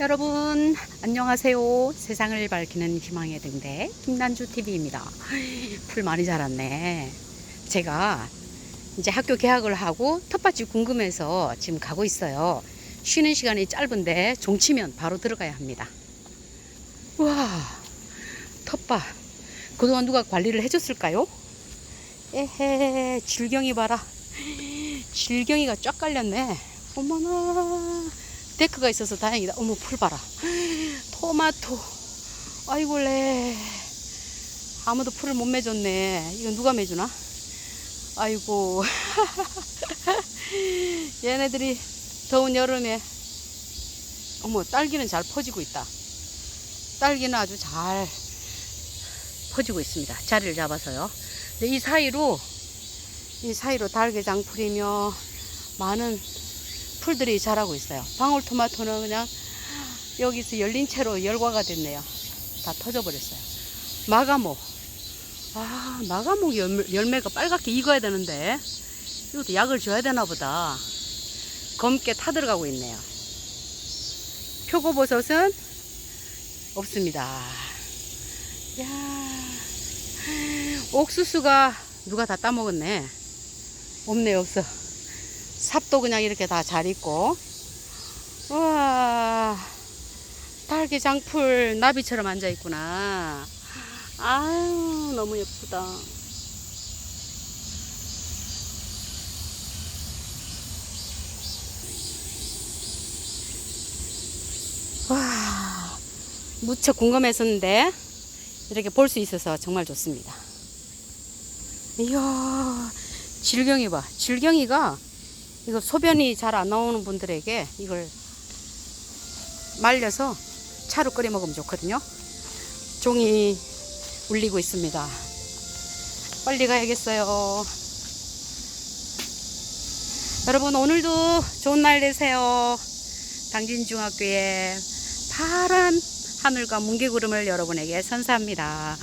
여러분 안녕하세요. 세상을 밝히는 희망의 등대 김난주 TV입니다. 풀 많이 자랐네. 제가 이제 학교 개학을 하고 텃밭이 궁금해서 지금 가고 있어요. 쉬는 시간이 짧은데 종치면 바로 들어가야 합니다. 와 텃밭 그동안 누가 관리를 해줬을까요? 에헤 질경이 봐라. 질경이가 쫙 깔렸네. 어머나 데크가 있어서 다행이다. 어머 풀 봐라. 토마토. 아이고래. 아무도 풀을 못 매줬네. 이건 누가 매주나? 아이고. 얘네들이 더운 여름에 어머 딸기는 잘 퍼지고 있다. 딸기는 아주 잘 퍼지고 있습니다. 자리를 잡아서요. 근데 이 사이로 이 사이로 달개장풀이며 많은 풀들이 자라고 있어요. 방울토마토는 그냥 여기서 열린 채로 열과가 됐네요. 다 터져버렸어요. 마가목. 아, 마가목 열매, 열매가 빨갛게 익어야 되는데, 이것도 약을 줘야 되나 보다. 검게 타들어가고 있네요. 표고버섯은 없습니다. 야 옥수수가 누가 다 따먹었네. 없네, 없어. 삽도 그냥 이렇게 다 잘 있고. 우와 딸기 장풀 나비처럼 앉아 있구나. 아유 너무 예쁘다. 와 무척 궁금했었는데 이렇게 볼 수 있어서 정말 좋습니다. 이야 질경이 봐. 질경이가 이거 소변이 잘 안 나오는 분들에게 이걸 말려서 차로 끓여 먹으면 좋거든요. 종이 울리고 있습니다. 빨리 가야겠어요. 여러분 오늘도 좋은 날 되세요. 당진중학교의 파란 하늘과 뭉게구름을 여러분에게 선사합니다.